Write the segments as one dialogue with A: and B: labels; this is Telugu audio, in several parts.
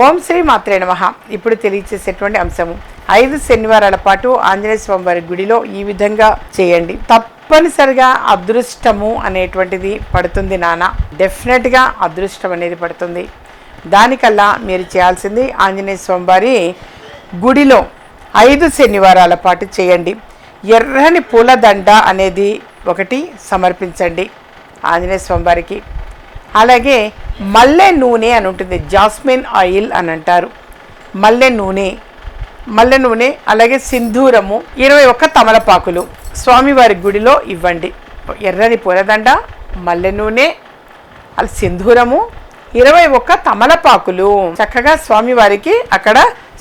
A: ఓం శ్రీ మాత్రే నమ. ఇప్పుడు తెలియచేసేటువంటి అంశము. ఐదు శనివారాల పాటు ఆంజనేయ స్వామి వారి గుడిలో ఈ విధంగా చేయండి. తప్పనిసరిగా అదృష్టము అనేటువంటిది పడుతుంది నాన్న డెఫినెట్గా అదృష్టం అనేది పడుతుంది. దానికల్లా మీరు చేయాల్సింది ఆంజనేయ స్వామి వారి గుడిలో ఐదు శనివారాల పాటు చేయండి. ఎర్రని పూలదండ అనేది ఒకటి సమర్పించండి. ఆంజనేయ స్వామి వారికి అలాగే మల్లె నూనె అని ఉంటుంది జాస్మిన్ ఆయిల్ అని అంటారు. మల్లె నూనె మల్లె నూనె అలాగే సింధూరము ఇరవై ఒక్క తమలపాకులు. స్వామివారి గుడిలో ఇవ్వండి. ఎర్రని పూలదండ మల్లె నూనె అలా సింధూరము ఇరవై ఒక్క తమలపాకులు. చక్కగా స్వామివారికి అక్కడ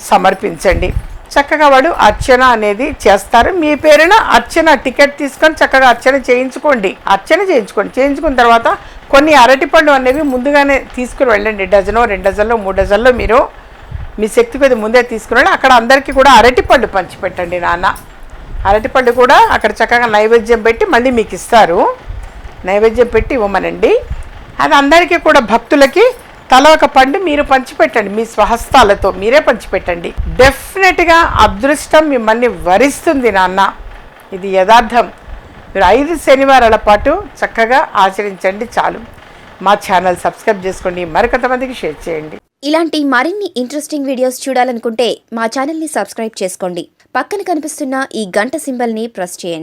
A: సమర్పించండి. చక్కగా వాడు అర్చన అనేది చేస్తారు. మీ పేరున అర్చన టికెట్ తీసుకొని చక్కగా అర్చన చేయించుకోండి. అర్చన చేయించుకోండి. చేయించుకున్న తర్వాత కొన్ని అరటిపండు అనేవి ముందుగానే తీసుకుని వెళ్ళండి. డజనో రెండు డజన్లో మూడు డజన్లో మీరు మీ శక్తి కొద్ది ముందే తీసుకురండి అక్కడ అందరికీ కూడా అరటిపండు పంచిపెట్టండి నాన్న. అరటిపండు కూడా అక్కడ చక్కగా నైవేద్యం పెట్టి మళ్ళీ మీకు ఇస్తారు. నైవేద్యం పెట్టి ఇవ్వమనండి. అది అందరికీ కూడా భక్తులకి తల ఒక పండు మీరు పంచిపెట్టండి. మీ స్వహస్తాలతో మీరే పంచిపెట్టండి. డెఫినెట్గా అదృష్టం మిమ్మల్ని వరిస్తుంది నాన్న. ఇది యథార్థం. మీరు ఐదు శనివారాల పాటు చక్కగా ఆచరించండి చాలు. మా ఛానల్ సబ్స్క్రైబ్ చేసుకోండి మరికొంతమందికి షేర్ చేయండి.
B: ఇలాంటి మరిన్ని ఇంట్రెస్టింగ్ వీడియోస్ చూడాలనుకుంటే మా ఛానల్ని సబ్స్క్రైబ్ చేసుకోండి. పక్కన కనిపిస్తున్న ఈ గంట సింబల్ని ప్రెస్ చేయండి.